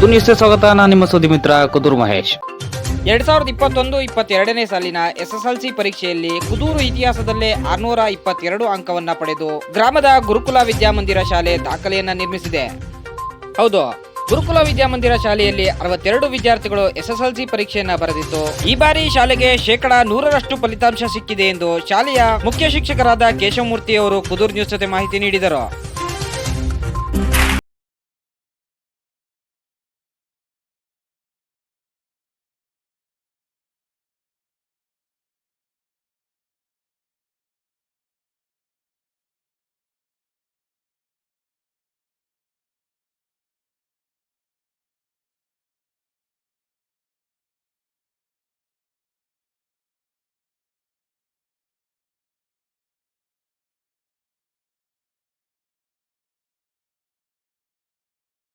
ಕುದು ನ್ಯೂಸ್ಗೆ ಸ್ವಾಗತ. ನಾನು ನಿಮ್ಮ ಸುದ್ದಿ ಮಿತ್ರ ಕುದೂರು ಮಹೇಶ್. ಎರಡ್ ಸಾವಿರದ ಇಪ್ಪತ್ತೊಂದು, ಇಪ್ಪತ್ತೆರಡನೇ ಸಾಲಿನ ಎಸ್ಎಸ್ಎಲ್ಸಿ ಪರೀಕ್ಷೆಯಲ್ಲಿ ಕುದೂರು ಇತಿಹಾಸದಲ್ಲೇ ಆರ್ನೂರ ಇಪ್ಪತ್ತೆರಡು ಅಂಕವನ್ನ ಪಡೆದು ಗ್ರಾಮದ ಗುರುಕುಲ ವಿದ್ಯಾಮಂದಿರ ಶಾಲೆ ದಾಖಲೆಯನ್ನ ನಿರ್ಮಿಸಿದೆ. ಹೌದು, ಗುರುಕುಲ ವಿದ್ಯಾಮಂದಿರ ಶಾಲೆಯಲ್ಲಿ ಅರವತ್ತೆರಡು ವಿದ್ಯಾರ್ಥಿಗಳು ಎಸ್ಎಸ್ಎಲ್ಸಿ ಪರೀಕ್ಷೆಯನ್ನ ಬರೆದಿದ್ದು, ಈ ಬಾರಿ ಶಾಲೆಗೆ ಶೇಕಡಾ ನೂರರಷ್ಟು ಫಲಿತಾಂಶ ಸಿಕ್ಕಿದೆ ಎಂದು ಶಾಲೆಯ ಮುಖ್ಯ ಶಿಕ್ಷಕರಾದ ಕೇಶವಮೂರ್ತಿ ಅವರು ಕುದೂರು ನ್ಯೂಸ್ ಜೊತೆ ಮಾಹಿತಿ ನೀಡಿದರು.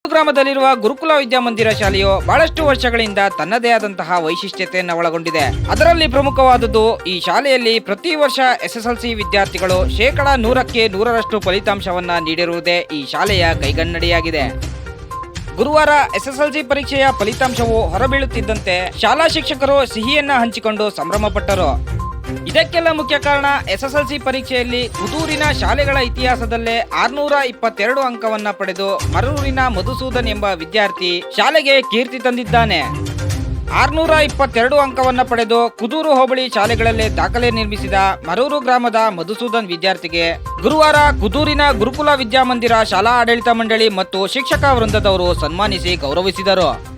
ಗ್ರಾಮದಲ್ಲಿರುವ ಗುರುಕುಲ ವಿದ್ಯಾಮಂದಿರ ಶಾಲೆಯು ಬಹಳಷ್ಟು ವರ್ಷಗಳಿಂದ ತನ್ನದೇ ಆದಂತಹ ವೈಶಿಷ್ಟ್ಯತೆಯನ್ನು ಒಳಗೊಂಡಿದೆ. ಅದರಲ್ಲಿ ಪ್ರಮುಖವಾದುದು ಈ ಶಾಲೆಯಲ್ಲಿ ಪ್ರತಿ ವರ್ಷ ಎಸ್ಎಸ್ಎಲ್ಸಿ ವಿದ್ಯಾರ್ಥಿಗಳು ಶೇಕಡಾ ನೂರಕ್ಕೆ ನೂರರಷ್ಟು ಫಲಿತಾಂಶವನ್ನ ನೀಡಿರುವುದೇ ಈ ಶಾಲೆಯ ಕೈಗನ್ನಡಿಯಾಗಿದೆ. ಗುರುವಾರ ಎಸ್ಎಸ್ಎಲ್ಸಿ ಪರೀಕ್ಷೆಯ ಫಲಿತಾಂಶವು ಹೊರಬೀಳುತ್ತಿದ್ದಂತೆ ಶಾಲಾ ಶಿಕ್ಷಕರು ಸಿಹಿಯನ್ನ ಹಂಚಿಕೊಂಡು ಸಂಭ್ರಮಪಟ್ಟರು ಇದಕ್ಕೆಲ್ಲ ಮುಖ್ಯ ಕಾರಣ ಎಸ್ಎಸ್ಎಲ್ಸಿ ಪರೀಕ್ಷೆಯಲ್ಲಿ ಪುದೂರಿನ ಶಾಲೆಗಳ ಇತಿಹಾಸದಲ್ಲೇ ಆರ್ನೂರ ಇಪ್ಪತ್ತೆರಡು ಅಂಕವನ್ನ ಪಡೆದು ಮರೂರಿನ ಮಧುಸೂದನ್ ಎಂಬ ವಿದ್ಯಾರ್ಥಿ ಶಾಲೆಗೆ ಕೀರ್ತಿ ತಂದಿದ್ದಾನೆ. ಆರ್ನೂರ ಇಪ್ಪತ್ತೆರಡು ಅಂಕವನ್ನು ಪಡೆದು ಕುದೂರು ಹೋಬಳಿ ಶಾಲೆಗಳಲ್ಲೇ ದಾಖಲೆ ನಿರ್ಮಿಸಿದ ಮರೂರು ಗ್ರಾಮದ ಮಧುಸೂದನ್ ವಿದ್ಯಾರ್ಥಿಗೆ ಗುರುವಾರ ಕುದೂರಿನ ಗುರುಕುಲ ವಿದ್ಯಾಮಂದಿರ ಶಾಲಾ ಆಡಳಿತ ಮಂಡಳಿ ಮತ್ತು ಶಿಕ್ಷಕ ವೃಂದದವರು ಸನ್ಮಾನಿಸಿ ಗೌರವಿಸಿದರು.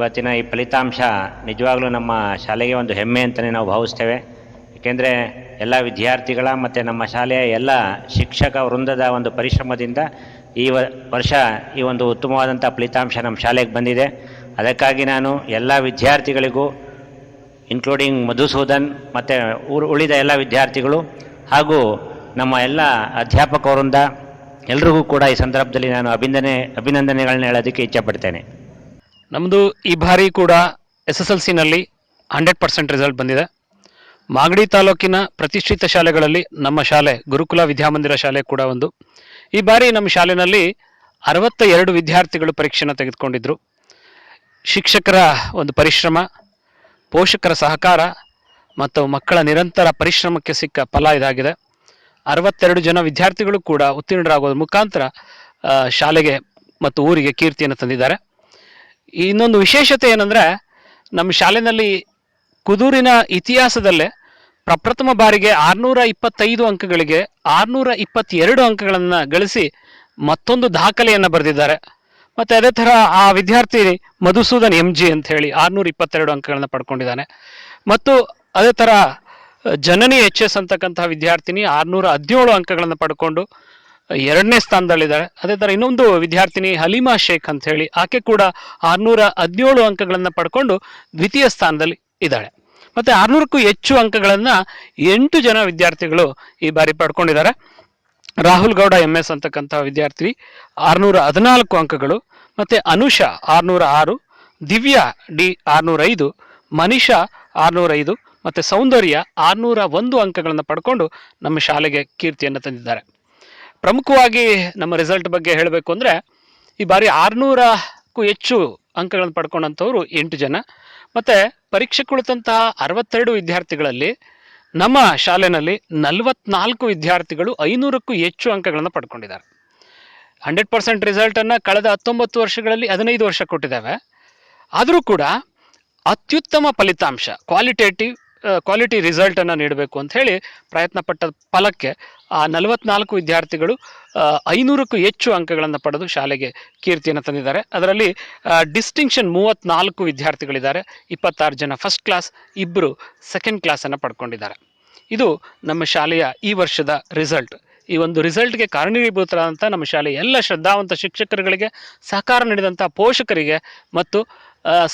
ಇವತ್ತಿನ ಈ ಫಲಿತಾಂಶ ನಿಜವಾಗಲೂ ನಮ್ಮ ಶಾಲೆಗೆ ಒಂದು ಹೆಮ್ಮೆ ಅಂತಲೇ ನಾವು ಭಾವಿಸ್ತೇವೆ. ಏಕೆಂದರೆ ಎಲ್ಲ ವಿದ್ಯಾರ್ಥಿಗಳ ಮತ್ತು ನಮ್ಮ ಶಾಲೆಯ ಎಲ್ಲ ಶಿಕ್ಷಕ ವೃಂದದ ಒಂದು ಪರಿಶ್ರಮದಿಂದ ಈ ವರ್ಷ ಈ ಒಂದು ಉತ್ತಮವಾದಂಥ ಫಲಿತಾಂಶ ನಮ್ಮ ಶಾಲೆಗೆ ಬಂದಿದೆ. ಅದಕ್ಕಾಗಿ ನಾನು ಎಲ್ಲ ವಿದ್ಯಾರ್ಥಿಗಳಿಗೂ ಇನ್ಕ್ಲೂಡಿಂಗ್ ಮಧುಸೂದನ್ ಮತ್ತು ಊರು ಉಳಿದ ಎಲ್ಲ ವಿದ್ಯಾರ್ಥಿಗಳು ಹಾಗೂ ನಮ್ಮ ಎಲ್ಲ ಅಧ್ಯಾಪಕ ವೃಂದ ಎಲ್ರಿಗೂ ಕೂಡ ಈ ಸಂದರ್ಭದಲ್ಲಿ ನಾನು ಅಭಿನಂದನೆ, ಅಭಿನಂದನೆಗಳನ್ನ ಹೇಳೋದಕ್ಕೆ ಇಚ್ಛಪಡ್ತೇನೆ ನಮ್ಮದು ಈ ಬಾರಿ ಕೂಡ ಎಸ್ ಎಸ್ ಎಲ್ ಸಿನಲ್ಲಿ ಹಂಡ್ರೆಡ್ ಪರ್ಸೆಂಟ್ ರಿಸಲ್ಟ್ ಬಂದಿದೆ. ಮಾಗಡಿ ತಾಲೂಕಿನ ಪ್ರತಿಷ್ಠಿತ ಶಾಲೆಗಳಲ್ಲಿ ನಮ್ಮ ಶಾಲೆ, ಗುರುಕುಲ ವಿದ್ಯಾಮಂದಿರ ಶಾಲೆ ಕೂಡ ಒಂದು. ಈ ಬಾರಿ ನಮ್ಮ ಶಾಲೆಯಲ್ಲಿ ಅರವತ್ತ ಎರಡು ವಿದ್ಯಾರ್ಥಿಗಳು ಪರೀಕ್ಷೆನ ತೆಗೆದುಕೊಂಡಿದ್ದರು ಶಿಕ್ಷಕರ ಒಂದು ಪರಿಶ್ರಮ, ಪೋಷಕರ ಸಹಕಾರ ಮತ್ತು ಮಕ್ಕಳ ನಿರಂತರ ಪರಿಶ್ರಮಕ್ಕೆ ಸಿಕ್ಕ ಫಲ ಇದಾಗಿದೆ. ಅರವತ್ತೆರಡು ಜನ ವಿದ್ಯಾರ್ಥಿಗಳು ಕೂಡ ಉತ್ತೀರ್ಣರಾಗೋದ್ರ ಮುಖಾಂತರ ಶಾಲೆಗೆ ಮತ್ತು ಊರಿಗೆ ಕೀರ್ತಿಯನ್ನು ತಂದಿದ್ದಾರೆ. ಇನ್ನೊಂದು ವಿಶೇಷತೆ ಏನಂದ್ರೆ, ನಮ್ಮ ಶಾಲೆನಲ್ಲಿ ಕುದೂರಿನ ಇತಿಹಾಸದಲ್ಲೇ ಪ್ರಪ್ರಥಮ ಬಾರಿಗೆ ಆರ್ನೂರ ಇಪ್ಪತ್ತೈದು ಅಂಕಗಳಿಗೆ ಆರ್ನೂರ ಇಪ್ಪತ್ತೆರಡು ಅಂಕಗಳನ್ನು ಗಳಿಸಿ ಮತ್ತೊಂದು ದಾಖಲೆಯನ್ನು ಬರೆದಿದ್ದಾರೆ. ಮತ್ತೆ ಅದೇ ಥರ ಆ ವಿದ್ಯಾರ್ಥಿ ಮಧುಸೂದನ್ ಎಂ ಜಿ ಅಂತ ಹೇಳಿ ಆರ್ನೂರ ಇಪ್ಪತ್ತೆರಡು ಅಂಕಗಳನ್ನು ಪಡ್ಕೊಂಡಿದ್ದಾನೆ. ಮತ್ತು ಅದೇ ಥರ, ಜನನಿ ಎಚ್ ಎಸ್ ಅಂತಕ್ಕಂತಹ ವಿದ್ಯಾರ್ಥಿನಿ ಆರ್ನೂರ ಹದಿನೇಳು ಅಂಕಗಳನ್ನು ಪಡ್ಕೊಂಡು ಎರಡನೇ ಸ್ಥಾನದಲ್ಲಿದ್ದಾರೆ. ಅದೇ ಥರ ಇನ್ನೊಂದು ವಿದ್ಯಾರ್ಥಿನಿ ಹಲೀಮಾ ಶೇಖ್ ಅಂತ ಹೇಳಿ, ಆಕೆ ಕೂಡ ಆರ್ನೂರ ಹದಿನೇಳು ಅಂಕಗಳನ್ನು ಪಡ್ಕೊಂಡು ದ್ವಿತೀಯ ಸ್ಥಾನದಲ್ಲಿ ಇದ್ದಾಳೆ. ಮತ್ತೆ ಆರ್ನೂರಕ್ಕೂ ಹೆಚ್ಚು ಅಂಕಗಳನ್ನು ಎಂಟು ಜನ ವಿದ್ಯಾರ್ಥಿಗಳು ಈ ಬಾರಿ ಪಡ್ಕೊಂಡಿದ್ದಾರೆ. ರಾಹುಲ್ ಗೌಡ ಎಂ ಎಸ್ ಅಂತಕ್ಕಂಥ ವಿದ್ಯಾರ್ಥಿ, ಆರ್ನೂರ ಹದಿನಾಲ್ಕು ಅಂಕಗಳು. ಮತ್ತೆ ಅನುಷಾ ಆರ್ನೂರ ಆರು, ದಿವ್ಯಾ ಡಿ ಆರ್ನೂರ ಐದು, ಮನಿಷಾ ಆರ್ನೂರ ಐದು, ಮತ್ತೆ ಸೌಂದರ್ಯ ಆರ್ನೂರ ಒಂದು ಅಂಕಗಳನ್ನು ಪಡ್ಕೊಂಡು ನಮ್ಮ ಶಾಲೆಗೆ ಕೀರ್ತಿಯನ್ನು ತಂದಿದ್ದಾರೆ. ಪ್ರಮುಖವಾಗಿ ನಮ್ಮ ರಿಸಲ್ಟ್ ಬಗ್ಗೆ ಹೇಳಬೇಕು ಅಂದರೆ, ಈ ಬಾರಿ ಆರುನೂರಕ್ಕೂ ಹೆಚ್ಚು ಅಂಕಗಳನ್ನು ಪಡ್ಕೊಂಡಂಥವ್ರು ಎಂಟು ಜನ. ಮತ್ತು ಪರೀಕ್ಷೆ ಕುಳಿತಂತಹ ಅರವತ್ತೆರಡು ವಿದ್ಯಾರ್ಥಿಗಳಲ್ಲಿ ನಮ್ಮ ಶಾಲೆಯಲ್ಲಿ ನಲವತ್ನಾಲ್ಕು ವಿದ್ಯಾರ್ಥಿಗಳು ಐನೂರಕ್ಕೂ ಹೆಚ್ಚು ಅಂಕಗಳನ್ನು ಪಡ್ಕೊಂಡಿದ್ದಾರೆ. ಹಂಡ್ರೆಡ್ ಪರ್ಸೆಂಟ್ ರಿಸಲ್ಟನ್ನು ಕಳೆದ ಹತ್ತೊಂಬತ್ತು ವರ್ಷಗಳಲ್ಲಿ ಹದಿನೈದು ವರ್ಷ ಕೊಟ್ಟಿದ್ದಾವೆ. ಆದರೂ ಕೂಡ ಅತ್ಯುತ್ತಮ ಫಲಿತಾಂಶ ಕ್ವಾಲಿಟೇಟಿವ್ ಕ್ವಾಲಿಟಿ ರಿಸಲ್ಟನ್ನು ನೀಡಬೇಕು ಅಂತ ಹೇಳಿ ಪ್ರಯತ್ನ ಪಟ್ಟ ಫಲಕ್ಕೆ ಆ ನಲವತ್ನಾಲ್ಕು ವಿದ್ಯಾರ್ಥಿಗಳು ಐನೂರಕ್ಕೂ ಹೆಚ್ಚು ಅಂಕಗಳನ್ನು ಪಡೆದು ಶಾಲೆಗೆ ಕೀರ್ತಿಯನ್ನು ತಂದಿದ್ದಾರೆ. ಅದರಲ್ಲಿ ಡಿಸ್ಟಿಂಕ್ಷನ್ ಮೂವತ್ನಾಲ್ಕು ವಿದ್ಯಾರ್ಥಿಗಳಿದ್ದಾರೆ. ಇಪ್ಪತ್ತಾರು ಜನ ಫಸ್ಟ್ ಕ್ಲಾಸ್ ಇಬ್ಬರು ಸೆಕೆಂಡ್ ಕ್ಲಾಸನ್ನು ಪಡ್ಕೊಂಡಿದ್ದಾರೆ. ಇದು ನಮ್ಮ ಶಾಲೆಯ ಈ ವರ್ಷದ ರಿಸಲ್ಟ್ ಈ ಒಂದು ರಿಸಲ್ಟ್ಗೆ ಕಾರಣೀಭೂತರಾದಂಥ ನಮ್ಮ ಶಾಲೆಯ ಎಲ್ಲ ಶ್ರದ್ಧಾವಂತ ಶಿಕ್ಷಕರುಗಳಿಗೆ ಸಹಕಾರ ನೀಡಿದಂಥ ಪೋಷಕರಿಗೆ ಮತ್ತು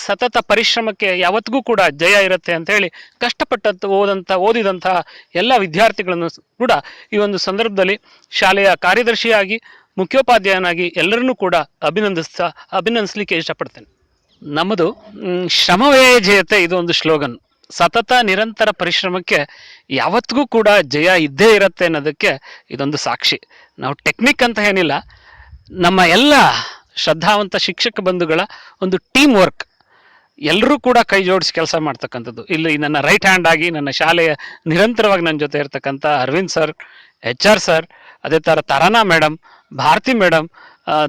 ಸತತ ಪರಿಶ್ರಮಕ್ಕೆ ಯಾವತ್ತಿಗೂ ಕೂಡ ಜಯ ಇರುತ್ತೆ ಅಂತ ಹೇಳಿ ಕಷ್ಟಪಟ್ಟಂತ ಓದಂತ, ಓದಿದಂತಹ ಎಲ್ಲ ವಿದ್ಯಾರ್ಥಿಗಳನ್ನು ಕೂಡ ಈ ಒಂದು ಸಂದರ್ಭದಲ್ಲಿ ಶಾಲೆಯ ಕಾರ್ಯದರ್ಶಿಯಾಗಿ, ಮುಖ್ಯೋಪಾಧ್ಯಾಯನಾಗಿ ಎಲ್ಲರನ್ನೂ ಕೂಡ ಅಭಿನಂದಿಸ್ತಾ, ಅಭಿನಂದಿಸ್ಲಿಕ್ಕೆ ಇಷ್ಟಪಡ್ತೇನೆ. ನಮ್ಮದು ಶ್ರಮವೇ ಜಯತೆ ಇದು ಒಂದು ಸ್ಲೋಗನ್ ಸತತ ನಿರಂತರ ಪರಿಶ್ರಮಕ್ಕೆ ಯಾವತ್ತಿಗೂ ಕೂಡ ಜಯ ಇದ್ದೇ ಇರುತ್ತೆ ಅನ್ನೋದಕ್ಕೆ ಇದೊಂದು ಸಾಕ್ಷಿ. ನಾವು ಟೆಕ್ನಿಕ್ ಅಂತ ಏನಿಲ್ಲ, ನಮ್ಮ ಎಲ್ಲ ಶ್ರದ್ಧಾವಂತ ಶಿಕ್ಷಕ ಬಂಧುಗಳ ಒಂದು ಟೀಮ್ ವರ್ಕ್ ಎಲ್ಲರೂ ಕೂಡ ಕೈ ಜೋಡಿಸಿ ಕೆಲಸ ಮಾಡ್ತಕ್ಕಂಥದ್ದು. ಇಲ್ಲಿ ನನ್ನ ರೈಟ್ ಹ್ಯಾಂಡ್ ಆಗಿ ನನ್ನ ಶಾಲೆಯ ನಿರಂತರವಾಗಿ ನನ್ನ ಜೊತೆ ಇರ್ತಕ್ಕಂಥ Arvind sir H R sir ಅದೇ ಥರ Tarana madam Bharati madam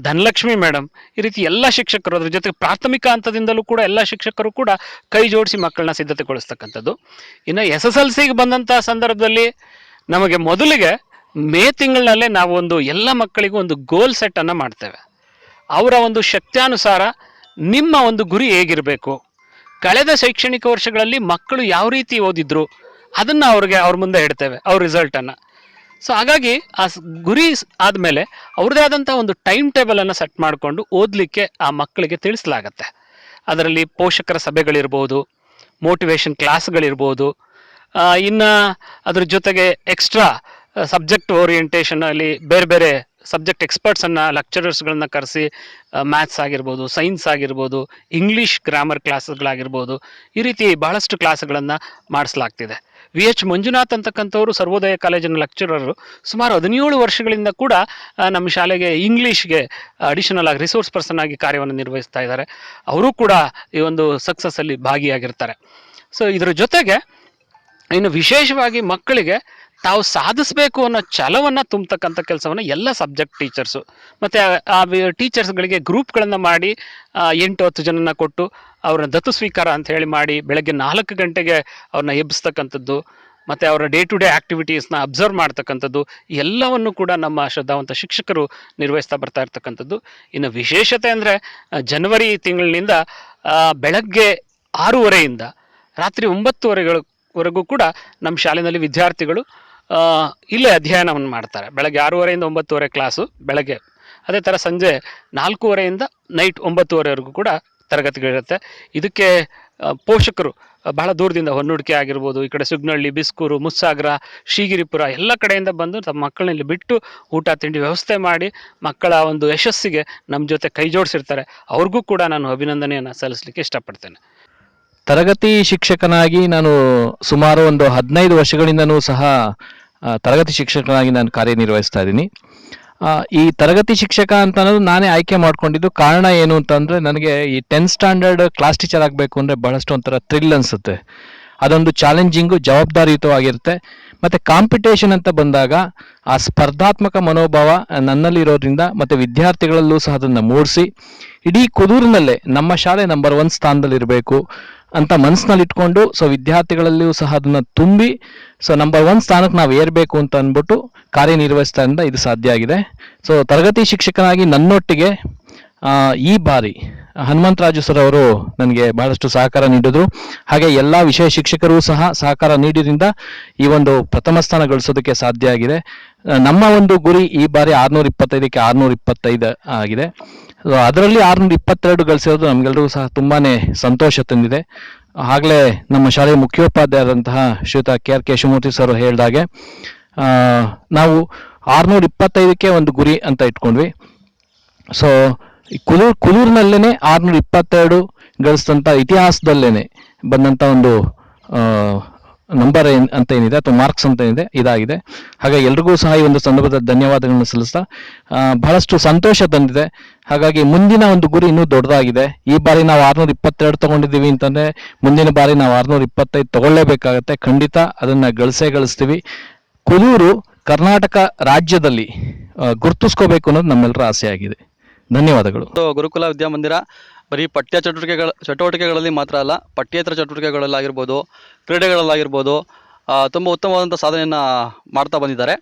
Dhanalakshmi madam ಈ ರೀತಿ ಎಲ್ಲ ಶಿಕ್ಷಕರು ಅದ್ರ ಜೊತೆಗೆ ಪ್ರಾಥಮಿಕ ಹಂತದಿಂದಲೂ ಕೂಡ ಎಲ್ಲ ಶಿಕ್ಷಕರು ಕೂಡ ಕೈ ಜೋಡಿಸಿ ಮಕ್ಕಳನ್ನ ಸಿದ್ಧತೆಗೊಳಿಸ್ತಕ್ಕಂಥದ್ದು. ಇನ್ನು ಎಸ್ ಎಸ್ ಎಲ್ ಸಿಗೆ ಬಂದಂಥ ಸಂದರ್ಭದಲ್ಲಿ ನಮಗೆ ಮೊದಲಿಗೆ ಮೇ ತಿಂಗಳಿನಲ್ಲೇ ನಾವು ಒಂದು ಎಲ್ಲ ಮಕ್ಕಳಿಗೂ ಒಂದು ಗೋಲ್ ಸೆಟ್ ಅನ್ನು ಮಾಡ್ತೇವೆ. ಅವರ ಒಂದು ಶಕ್ತ್ಯಾನುಸಾರ ನಿಮ್ಮ ಒಂದು ಗುರಿ ಹೇಗಿರಬೇಕು? ಕಳೆದ ಶೈಕ್ಷಣಿಕ ವರ್ಷಗಳಲ್ಲಿ ಮಕ್ಕಳು ಯಾವ ರೀತಿ ಓದಿದ್ರು? ಅದನ್ನ ಅವ್ರಿಗೆ ಅವ್ರ ಮುಂದೆ ಇಡ್ತೇವೆ ಅವ್ರ ರಿಸಲ್ಟನ್ನು ಸೊ ಹಾಗಾಗಿ ಆ ಗುರಿ ಆದಮೇಲೆ ಅವ್ರದ್ದೇ ಆದಂಥ ಒಂದು ಟೈಮ್ ಟೇಬಲ್ ಅನ್ನು ಸೆಟ್ ಮಾಡಿಕೊಂಡು ಓದಲಿಕ್ಕೆ ಆ ಮಕ್ಕಳಿಗೆ ತಿಳಿಸಲಾಗತ್ತೆ. ಅದರಲ್ಲಿ ಪೋಷಕರ ಸಭೆಗಳಿರ್ಬೋದು ಮೋಟಿವೇಶನ್ ಕ್ಲಾಸ್ಗಳಿರ್ಬೋದು ಇನ್ನ ಅದ್ರ ಜೊತೆಗೆ ಎಕ್ಸ್ಟ್ರಾ ಸಬ್ಜೆಕ್ಟ್ ಓರಿಯೆಂಟೇಷನಲ್ಲಿ ಬೇರೆ ಬೇರೆ ಸಬ್ಜೆಕ್ಟ್ ಎಕ್ಸ್ಪರ್ಟ್ಸನ್ನು ಲೆಕ್ಚರರ್ಸ್ಗಳನ್ನ ಕರೆಸಿ ಮ್ಯಾಥ್ಸ್ ಆಗಿರ್ಬೋದು ಸೈನ್ಸ್ ಆಗಿರ್ಬೋದು ಇಂಗ್ಲೀಷ್ ಗ್ರಾಮರ್ ಕ್ಲಾಸ್ಗಳಾಗಿರ್ಬೋದು ಈ ರೀತಿ ಬಹಳಷ್ಟು ಕ್ಲಾಸ್ಗಳನ್ನು ಮಾಡಿಸಲಾಗ್ತಿದೆ. ವಿ. ಎಚ್. ಮಂಜುನಾಥ್ ಅಂತಕ್ಕಂಥವರು ಸರ್ವೋದಯ ಕಾಲೇಜಿನ ಲೆಕ್ಚರರು ಸುಮಾರು ಹದಿನೇಳು ವರ್ಷಗಳಿಂದ ಕೂಡ ನಮ್ಮ ಶಾಲೆಗೆ ಇಂಗ್ಲೀಷ್ಗೆ ಅಡಿಷನಲ್ ಆಗಿ ರಿಸೋರ್ಸ್ ಪರ್ಸನ್ ಆಗಿ ಕಾರ್ಯವನ್ನು ನಿರ್ವಹಿಸ್ತಾ ಇದ್ದಾರೆ. ಅವರು ಕೂಡ ಈ ಒಂದು ಸಕ್ಸಸ್ಸಲ್ಲಿ ಭಾಗಿಯಾಗಿರ್ತಾರೆ. ಸೊ ಇದರ ಜೊತೆಗೆ, ಇನ್ನು ವಿಶೇಷವಾಗಿ ಮಕ್ಕಳಿಗೆ ತಾವು ಸಾಧಿಸಬೇಕು ಅನ್ನೋ ಛಲವನ್ನು ತುಂಬತಕ್ಕಂಥ ಕೆಲಸವನ್ನು ಎಲ್ಲ ಸಬ್ಜೆಕ್ಟ್ ಟೀಚರ್ಸು ಮತ್ತು ಆ ಟೀಚರ್ಸ್ಗಳಿಗೆ ಗ್ರೂಪ್ಗಳನ್ನು ಮಾಡಿ ಎಂಟು ಹತ್ತು ಜನನ ಕೊಟ್ಟು ಅವ್ರನ್ನ ದತ್ತು ಸ್ವೀಕಾರ ಅಂತ ಹೇಳಿ ಮಾಡಿ ಬೆಳಗ್ಗೆ ನಾಲ್ಕು ಗಂಟೆಗೆ ಅವ್ರನ್ನ ಎಬ್ಬಿಸ್ತಕ್ಕಂಥದ್ದು, ಮತ್ತು ಅವರ ಡೇ ಟು ಡೇ ಆ್ಯಕ್ಟಿವಿಟೀಸ್ನ ಅಬ್ಸರ್ವ್ ಮಾಡ್ತಕ್ಕಂಥದ್ದು, ಎಲ್ಲವನ್ನು ಕೂಡ ನಮ್ಮ ಶ್ರದ್ಧಾವಂತ ಶಿಕ್ಷಕರು ನಿರ್ವಹಿಸ್ತಾ ಬರ್ತಾ ಇರ್ತಕ್ಕಂಥದ್ದು. ಇನ್ನು ವಿಶೇಷತೆ ಅಂದರೆ ಜನವರಿ ತಿಂಗಳಿನಿಂದ ಬೆಳಗ್ಗೆ ಆರೂವರೆಯಿಂದ ರಾತ್ರಿ ಒಂಬತ್ತುವರೆಗಳು ವರೆಗೂ ಕೂಡ ನಮ್ಮ ಶಾಲೆಯಲ್ಲಿ ವಿದ್ಯಾರ್ಥಿಗಳು ಇಲ್ಲೇ ಅಧ್ಯಯನವನ್ನು ಮಾಡ್ತಾರೆ. ಬೆಳಗ್ಗೆ ಆರೂವರೆಯಿಂದ ಒಂಬತ್ತುವರೆ ಕ್ಲಾಸು ಬೆಳಗ್ಗೆ. ಅದೇ ಥರ ಸಂಜೆ ನಾಲ್ಕೂವರೆಯಿಂದ ನೈಟ್ ಒಂಬತ್ತುವರೆವರೆಗೂ ಕೂಡ ತರಗತಿಗಳಿರುತ್ತೆ ಇದಕ್ಕೆ ಪೋಷಕರು ಬಹಳ ದೂರದಿಂದ ಹೊನ್ನುಡಿಕೆ ಆಗಿರ್ಬೋದು, ಈ ಕಡೆ ಸುಗ್ನಳ್ಳಿ, ಬಿಸ್ಕೂರು, ಮುಸ್ಸಾಗ್ರ, ಶ್ರೀಗಿರಿಪುರ ಎಲ್ಲ ಕಡೆಯಿಂದ ಬಂದು ತಮ್ಮ ಮಕ್ಕಳನ್ನ ಇಲ್ಲಿ ಬಿಟ್ಟು ಊಟ, ತಿಂಡಿ ವ್ಯವಸ್ಥೆ ಮಾಡಿ ಮಕ್ಕಳ ಒಂದು ಯಶಸ್ಸಿಗೆ ನಮ್ಮ ಜೊತೆ ಕೈ ಜೋಡಿಸಿರ್ತಾರೆ. ಅವ್ರಿಗೂ ಕೂಡ ನಾನು ಅಭಿನಂದನೆಯನ್ನು ಸಲ್ಲಿಸಲಿಕ್ಕೆ ಇಷ್ಟಪಡ್ತೇನೆ. ತರಗತಿ ಶಿಕ್ಷಕನಾಗಿ ನಾನು ಸುಮಾರು ಒಂದು ಹದಿನೈದು ವರ್ಷಗಳಿಂದನೂ ಸಹ ತರಗತಿ ಶಿಕ್ಷಕನಾಗಿ ನಾನು ಕಾರ್ಯನಿರ್ವಹಿಸ್ತಾ ಇದ್ದೀನಿ. ಈ ತರಗತಿ ಶಿಕ್ಷಕ ಅಂತ ಅನ್ನೋದು ನಾನೇ ಆಯ್ಕೆ ಮಾಡ್ಕೊಂಡಿದ್ದು ಕಾರಣ ಏನು ಅಂತಂದರೆ ನನಗೆ ಈ ಟೆಂತ್ ಸ್ಟ್ಯಾಂಡರ್ಡ್ ಕ್ಲಾಸ್ ಟೀಚರ್ ಆಗಬೇಕು ಅಂದ್ರೆ ಬಹಳಷ್ಟು ಒಂಥರ ಥ್ರಿಲ್ ಅನ್ಸುತ್ತೆ. ಅದೊಂದು ಚಾಲೆಂಜಿಂಗು ಜವಾಬ್ದಾರಿಯುತವಾಗಿರುತ್ತೆ. ಮತ್ತೆ ಕಾಂಪಿಟೇಷನ್ ಅಂತ ಬಂದಾಗ, ಆ ಸ್ಪರ್ಧಾತ್ಮಕ ಮನೋಭಾವ ನನ್ನಲ್ಲಿರೋದ್ರಿಂದ ಮತ್ತೆ ವಿದ್ಯಾರ್ಥಿಗಳಲ್ಲೂ ಸಹ ಅದನ್ನು ಮೂಡಿಸಿ, ಇಡೀ ಕುದೂರಿನಲ್ಲೇ ನಮ್ಮ ಶಾಲೆ ನಂಬರ್ ಒನ್ ಸ್ಥಾನದಲ್ಲಿರಬೇಕು. ಅಂತ ಮನಸ್ಸಿನಲ್ಲಿ ಇಟ್ಕೊಂಡು ಸೊ ವಿದ್ಯಾರ್ಥಿಗಳಲ್ಲಿಯೂ ಸಹ ಅದನ್ನ ತುಂಬಿ ಸೊ ನಂಬರ್ ಒನ್ ಸ್ಥಾನಕ್ಕೆ ನಾವು ಏರ್ಬೇಕು ಅಂತ ಅಂದ್ಬಿಟ್ಟು ಕಾರ್ಯನಿರ್ವಹಿಸ್ತಾ ಇದು ಸಾಧ್ಯ ಆಗಿದೆ. ಸೊ ತರಗತಿ ಶಿಕ್ಷಕನಾಗಿ ನನ್ನೊಟ್ಟಿಗೆ ಈ ಬಾರಿ ಹನುಮಂತರಾಜು ಸರ್ ಅವರು ನನಗೆ ಬಹಳಷ್ಟು ಸಹಕಾರ ನೀಡಿದ್ರು. ಹಾಗೆ ಎಲ್ಲಾ ವಿಷಯ ಶಿಕ್ಷಕರು ಸಹ ಸಹಕಾರ ನೀಡಿದ್ರಿಂದ ಈ ಒಂದು ಪ್ರಥಮ ಸ್ಥಾನ ಗಳಿಸೋದಕ್ಕೆ ಸಾಧ್ಯ ಆಗಿದೆ. ನಮ್ಮ ಒಂದು ಗುರಿ ಈ ಬಾರಿ ಆರ್ನೂರ ಇಪ್ಪತ್ತೈದಕ್ಕೆ ಆರ್ನೂರ ಇಪ್ಪತ್ತೈದು ಆಗಿದೆ. ಅದರಲ್ಲಿ ಆರ್ನೂರ ಇಪ್ಪತ್ತೆರಡು ಗಳಿಸಿರೋದು ನಮ್ಗೆಲ್ರಿಗೂ ಸಹ ತುಂಬಾನೇ ಸಂತೋಷ ತಂದಿದೆ. ಆಗ್ಲೇ ನಮ್ಮ ಶಾಲೆಯ ಮುಖ್ಯೋಪಾಧ್ಯಾಯರಾದಂತಹ ಶ್ರೀಯುತ ಕೆ ಆರ್ ಕೇಶವಮೂರ್ತಿ ಸರ್ ಹೇಳಿದಾಗೆ ನಾವು ಆರ್ನೂರ ಇಪ್ಪತ್ತೈದಕ್ಕೆ ಒಂದು ಗುರಿ ಅಂತ ಇಟ್ಕೊಂಡ್ವಿ. ಸೊ ಕುಲೂರ್, ಕುಲೂರ್ನಲ್ಲೇನೆ ಆರ್ನೂರ ಇಪ್ಪತ್ತೆರಡು ಗಳಿಸಿದಂಥ ಇತಿಹಾಸದಲ್ಲೇನೆ ಬಂದಂಥ ಒಂದು ನಂಬರ್ ಅಂತ ಏನಿದೆ ಅಥವಾ ಮಾರ್ಕ್ಸ್ ಅಂತ ಏನಿದೆ, ಇದಾಗಿದೆ. ಹಾಗಾಗಿ ಎಲ್ರಿಗೂ ಸಹ ಈ ಒಂದು ಸಂದರ್ಭದಲ್ಲಿ ಧನ್ಯವಾದಗಳನ್ನು ಸಲ್ಲಿಸ್ತಾ ಬಹಳಷ್ಟು ಸಂತೋಷ ತಂದಿದೆ. ಹಾಗಾಗಿ ಮುಂದಿನ ಒಂದು ಗುರಿ ಇನ್ನೂ ದೊಡ್ಡದಾಗಿದೆ. ಈ ಬಾರಿ ನಾವು ಆರ್ನೂರ ಇಪ್ಪತ್ತೆರಡು ತಗೊಂಡಿದ್ದೀವಿ ಅಂತಂದ್ರೆ ಮುಂದಿನ ಬಾರಿ ನಾವು ಆರ್ನೂರ ಇಪ್ಪತ್ತೈದು ತಗೊಳ್ಳೇಬೇಕಾಗತ್ತೆ. ಖಂಡಿತ ಅದನ್ನ ಗಳಿಸೇ ಗಳಿಸ್ತೀವಿ. ಕುಲೂರು ಕರ್ನಾಟಕ ರಾಜ್ಯದಲ್ಲಿ ಗುರ್ತಿಸ್ಕೋಬೇಕು ಅನ್ನೋದು ನಮ್ಮೆಲ್ಲರ ಆಸೆಯಾಗಿದೆ. ಧನ್ಯವಾದಗಳು. ಗುರುಕುಲ ವಿದ್ಯಾಮಂದಿರ ಬರೀ ಪಠ್ಯ ಚಟುವಟಿಕೆಗಳ, ಚಟುವಟಿಕೆಗಳಲ್ಲಿ ಮಾತ್ರ ಅಲ್ಲ, ಪಠ್ಯೇತರ ಚಟುವಟಿಕೆಗಳಲ್ಲಾಗಿರ್ಬೋದು, ಕ್ರೀಡೆಗಳಲ್ಲಾಗಿರ್ಬೋದು ತುಂಬ ಉತ್ತಮವಾದಂಥ ಸಾಧನೆಯನ್ನು ಮಾಡ್ತಾ ಬಂದಿದ್ದಾರೆ.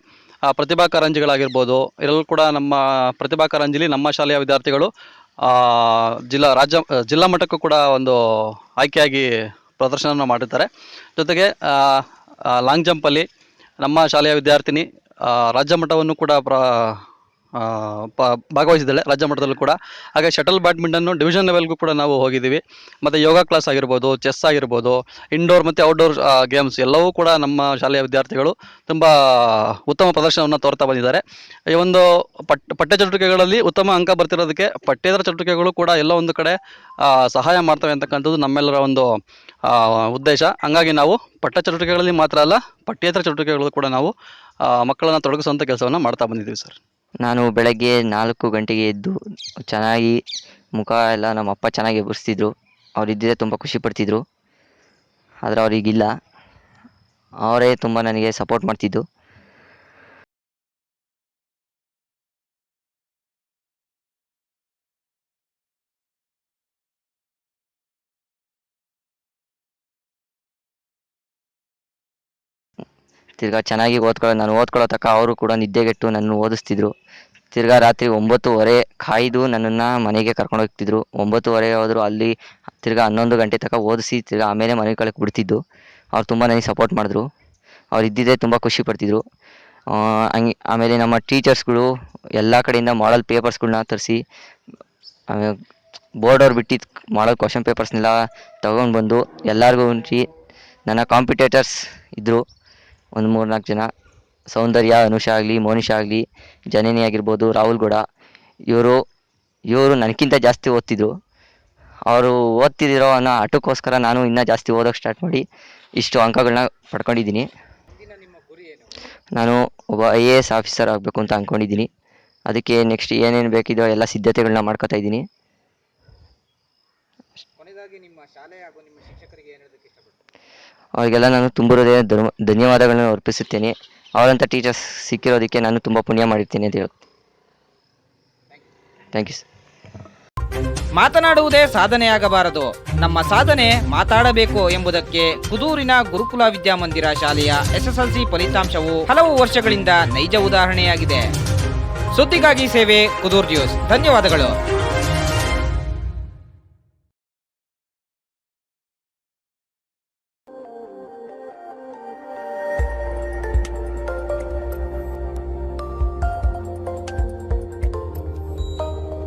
ಪ್ರತಿಭಾ ಕಾರಂಜಿಗಳಾಗಿರ್ಬೋದು, ಇದರಲ್ಲೂ ಕೂಡ ನಮ್ಮ ಪ್ರತಿಭಾ ಕಾರಂಜಿಲಿ ನಮ್ಮ ಶಾಲೆಯ ವಿದ್ಯಾರ್ಥಿಗಳು ಜಿಲ್ಲಾ ರಾಜ್ಯ, ಜಿಲ್ಲಾ ಮಟ್ಟಕ್ಕೂ ಕೂಡ ಒಂದು ಆಯ್ಕೆಯಾಗಿ ಪ್ರದರ್ಶನವನ್ನು ಮಾಡಿದ್ದಾರೆ. ಜೊತೆಗೆ ಲಾಂಗ್ ಜಂಪಲ್ಲಿ ನಮ್ಮ ಶಾಲೆಯ ವಿದ್ಯಾರ್ಥಿನಿ ರಾಜ್ಯ ಮಟ್ಟವನ್ನು ಕೂಡ ಪ್ರ ಭಾಗವಹಿಸಿದ್ದಾಳೆ ರಾಜ್ಯ ಮಟ್ಟದಲ್ಲೂ ಕೂಡ. ಹಾಗೆ ಶಟಲ್ ಬ್ಯಾಡ್ಮಿಂಟನ್ನು ಡಿವಿಷನ್ ಲೆವೆಲ್ಗೂ ಕೂಡ ನಾವು ಹೋಗಿದ್ದೀವಿ. ಮತ್ತು ಯೋಗ ಕ್ಲಾಸ್ ಆಗಿರ್ಬೋದು ಚೆಸ್ ಆಗಿರ್ಬೋದು ಇಂಡೋರ್ ಮತ್ತು ಔಟ್ಡೋರ್ ಗೇಮ್ಸ್ ಎಲ್ಲವೂ ಕೂಡ ನಮ್ಮ ಶಾಲೆಯ ವಿದ್ಯಾರ್ಥಿಗಳು ತುಂಬ ಉತ್ತಮ ಪ್ರದರ್ಶನವನ್ನು ತೋರ್ತಾ ಬಂದಿದ್ದಾರೆ. ಈ ಒಂದು ಪಟ್, ಪಠ್ಯ ಚಟುವಟಿಕೆಗಳಲ್ಲಿ ಉತ್ತಮ ಅಂಕ ಬರ್ತಿರೋದಕ್ಕೆ ಪಠ್ಯೇತರ ಚಟುವಟಿಕೆಗಳು ಕೂಡ ಎಲ್ಲ ಒಂದು ಕಡೆ ಸಹಾಯ ಮಾಡ್ತವೆ ಅಂತಕ್ಕಂಥದ್ದು ನಮ್ಮೆಲ್ಲರ ಒಂದು ಉದ್ದೇಶ. ಹಂಗಾಗಿ ನಾವು ಪಠ್ಯ ಚಟುವಟಿಕೆಗಳಲ್ಲಿ ಮಾತ್ರ ಅಲ್ಲ, ಪಠ್ಯೇತರ ಚಟುವಟಿಕೆಗಳು ಕೂಡ ನಾವು ಮಕ್ಕಳನ್ನು ತೊಡಗಿಸುವಂಥ ಕೆಲಸವನ್ನು ಮಾಡ್ತಾ ಬಂದಿದ್ದೀವಿ ಸರ್. ನಾನು ಬೆಳಗ್ಗೆ ನಾಲ್ಕು ಗಂಟೆಗೆ ಎದ್ದು ಚೆನ್ನಾಗಿ ಮುಖ ಎಲ್ಲ ನಮ್ಮ ಅಪ್ಪ ಚೆನ್ನಾಗಿ ಎಬ್ಬರಿಸ್ತಿದ್ರು ಅವ್ರು ಇದ್ದಿದ್ದೆ ತುಂಬ ಖುಷಿ ಪಡ್ತಿದ್ರು. ಆದರೆ ಅವ್ರಿಗಿಲ್ಲ ಅವರೇ ತುಂಬ ನನಗೆ ಸಪೋರ್ಟ್ ಮಾಡ್ತಿದ್ದು. ತಿರ್ಗಾ ಚೆನ್ನಾಗಿ ಓದ್ಕೊಳ್ಳೋ, ನಾನು ಓದ್ಕೊಳ್ಳೋ ತಕ್ಕ ಅವರು ಕೂಡ ನಿದ್ದೆಗೆಟ್ಟು ನನ್ನ ಓದಿಸ್ತಿದ್ರು. ತಿರ್ಗಾ ರಾತ್ರಿ ಒಂಬತ್ತುವರೆ ಕಾಯ್ದು ನನ್ನನ್ನು ಮನೆಗೆ ಕರ್ಕೊಂಡು ಹೋಗ್ತಿದ್ರು. ಒಂಬತ್ತುವರೆ ಹೋದ್ರು ಅಲ್ಲಿ ತಿರ್ಗಾ ಹನ್ನೊಂದು ಗಂಟೆ ತನಕ ಓದಿಸಿ ತಿರ್ಗಾ ಆಮೇಲೆ ಮನೆ ಕಳಕ್ಕೆ ಬಿಡ್ತಿದ್ದು ಅವ್ರು ತುಂಬ ನನಗೆ ಸಪೋರ್ಟ್ ಮಾಡಿದ್ರು. ಅವ್ರು ಇದ್ದಿದ್ದೇ ತುಂಬ ಖುಷಿ ಪಡ್ತಿದ್ರು. ಹಂಗೆ ಆಮೇಲೆ ನಮ್ಮ ಟೀಚರ್ಸ್ಗಳು ಎಲ್ಲ ಕಡೆಯಿಂದ ಮಾಡಲ್ ಪೇಪರ್ಸ್ಗಳನ್ನ ತರಿಸಿ ಬೋರ್ಡ್ ಅವ್ರು ಬಿಟ್ಟಿದ್ದು ಮಾಡಲ್ ಕ್ವಶನ್ ಪೇಪರ್ಸ್ನೆಲ್ಲ ತಗೊಂಡು ಬಂದು ಎಲ್ಲರಿಗೂ ಉಂಚಿ ನನ್ನ ಕಾಂಪಿಟೇಟರ್ಸ್ ಇದ್ದರು ಒಂದು ಮೂರು ನಾಲ್ಕು ಜನ. ಸೌಂದರ್ಯ, ಅನುಷಾ ಆಗಲಿ ಮೋನಿಶಾ ಆಗಲಿ, ಜನನಿ ಆಗಿರ್ಬೋದು, ರಾಹುಲ್ ಗೌಡ, ಇವರು ಇವರು ನನಗಿಂತ ಜಾಸ್ತಿ ಓದ್ತಿದ್ರು. ಅವರು ಓದ್ತಿದ್ದಿರೋ ಅನ್ನೋ ಆಟಕ್ಕೋಸ್ಕರ ನಾನು ಇನ್ನೂ ಜಾಸ್ತಿ ಓದೋಕೆ ಸ್ಟಾರ್ಟ್ ಮಾಡಿ ಇಷ್ಟು ಅಂಕಗಳನ್ನ ಪಡ್ಕೊಂಡಿದ್ದೀನಿ. ನಾನು ಒಬ್ಬ ಐ ಎ ಎಸ್ ಆಫೀಸರ್ ಆಗಬೇಕು ಅಂತ ಅಂದ್ಕೊಂಡಿದ್ದೀನಿ ಅದಕ್ಕೆ ನೆಕ್ಸ್ಟ್ ಏನೇನು ಬೇಕಿದೋ ಎಲ್ಲ ಸಿದ್ಧತೆಗಳನ್ನ ಮಾಡ್ಕೋತಾ ಇದ್ದೀನಿ. ಅವರಿಗೆಲ್ಲ ನಾನು ತುಂಬ ಹೃದಯ ಧನ್ಯವಾದಗಳನ್ನು ಅರ್ಪಿಸುತ್ತೇನೆ. ಅವರಂಥ ಟೀಚರ್ಸ್ ಸಿಕ್ಕಿರೋದಕ್ಕೆ ನಾನು ತುಂಬ ಪುಣ್ಯ ಮಾಡಿರ್ತೀನಿ ಅಂತ ಹೇಳಿ ಥ್ಯಾಂಕ್ ಯು ಮಾತನಾಡುವುದೇ ಸಾಧನೆಯಾಗಬಾರದು. ನಮ್ಮ ಸಾಧನೆ ಮಾತಾಡಬೇಕು ಎಂಬುದಕ್ಕೆ ಕುದೂರಿನ ಗುರುಕುಲ ವಿದ್ಯಾಮಂದಿರ ಶಾಲೆಯ ಎಸ್ಎಸ್ಎಲ್ಸಿ ಫಲಿತಾಂಶವು ಹಲವು ವರ್ಷಗಳಿಂದ ನೈಜ ಉದಾಹರಣೆಯಾಗಿದೆ. ಸುದ್ದಿಗಾಗಿ ಸೇವೆ ಕುದೂರ್ ನ್ಯೂಸ್. ಧನ್ಯವಾದಗಳು.